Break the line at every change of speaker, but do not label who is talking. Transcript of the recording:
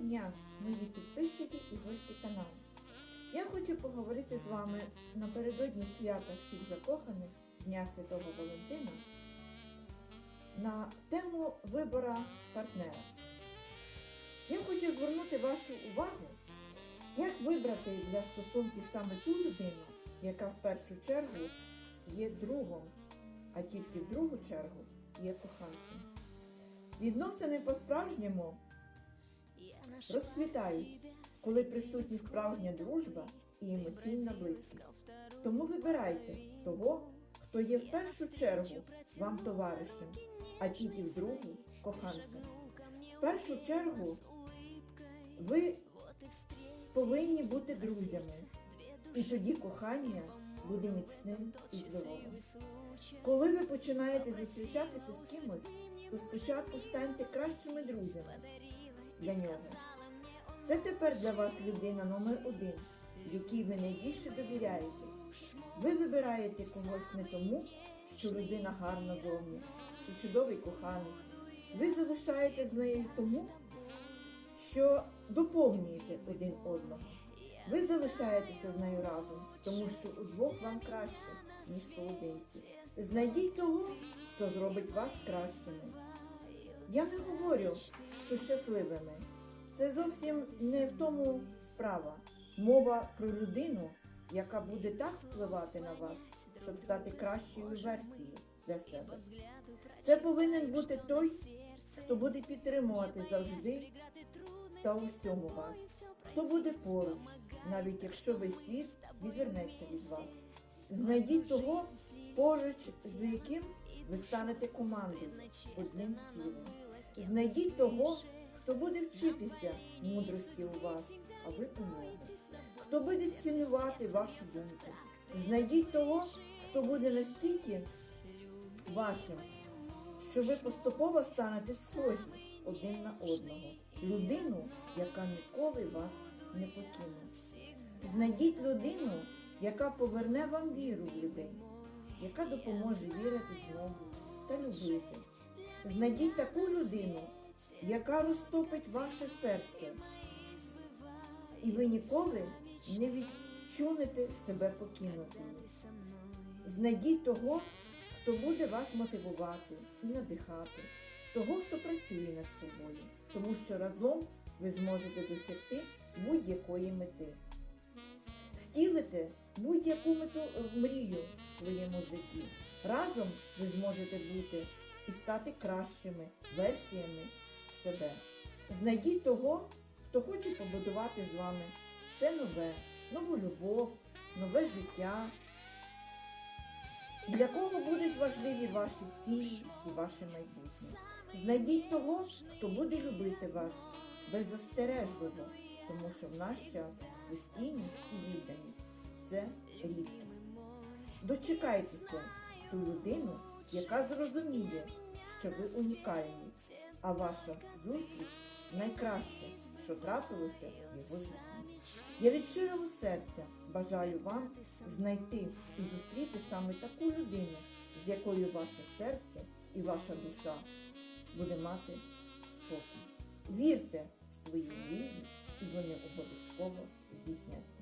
дня, мої підписчики і гості каналу. Я хочу поговорити з вами напередодні свята всіх закоханих Дня Святого Валентина на тему вибора партнера. Я хочу звернути вашу увагу, як вибрати для стосунків саме ту людину, яка в першу чергу є другом, а тільки в другу чергу є коханцем. Відносини по-справжньому розквітають, коли присутні справжня дружба і емоційна близькість. Тому вибирайте того, хто є в першу чергу вам товаришем, а тільки в другу коханцем. В першу чергу ви повинні бути друзями, і тоді кохання буде міцним і здоровим. Коли ви починаєте зустрічатися з кимось, то спочатку станьте кращими друзями для нього. Це тепер для вас людина номер один, якій ви найбільше довіряєте. Ви вибираєте когось не тому, що людина гарна зовні, що чудовий коханець. Ви залишаєте з нею тому, що доповнюєте один одного. Ви залишаєтеся з нею разом, тому що удвох вам краще, ніж поодинці. Знайдіть того, хто зробить вас кращими. Я не говорю, що щасливими. Це зовсім не в тому справа. Мова про людину, яка буде так впливати на вас, щоб стати кращою версією для себе. Це повинен бути той, хто буде підтримувати завжди та у всьому вас, хто буде поруч, навіть якщо весь світ відвернеться від вас. Знайдіть того, поруч з яким ви станете командою одним цілим. Знайдіть того, хто буде вчитися мудрості у вас, а ви у нього. Хто буде цінувати вашу думку. Знайдіть того, хто буде настільки вашим, що ви поступово станете схожі один на одного. Людину, яка ніколи вас не покине. Знайдіть людину, яка поверне вам віру в людей, яка допоможе вірити знову та любити. Знайдіть таку людину, яка розтопить ваше серце, і ви ніколи не відчуните себе покинутими. Знайдіть того, хто буде вас мотивувати і надихати, того, хто працює над собою, тому що разом ви зможете досягти будь-якої мети. Втілите будь-яку мету мрію в своєму житті. Разом ви зможете бути і стати кращими версіями себе. Знайдіть того, хто хоче побудувати з вами все нове, нову любов, нове життя. Для кого будуть важливі ваші цілі і ваше майбутнє? Знайдіть того, хто буде любити вас беззастережливо, тому що в наш час постійність і відданість це рідкість. Дочекайтеся ту людину, яка зрозуміє, що ви унікальні, а ваша зустріч найкраще, що трапилося в його житті. Я від щирого серця бажаю вам знайти і зустріти саме таку людину, з якою ваше серце і ваша душа буде мати спокій. Вірте в свої мрії, і вони обов'язково здійсняться.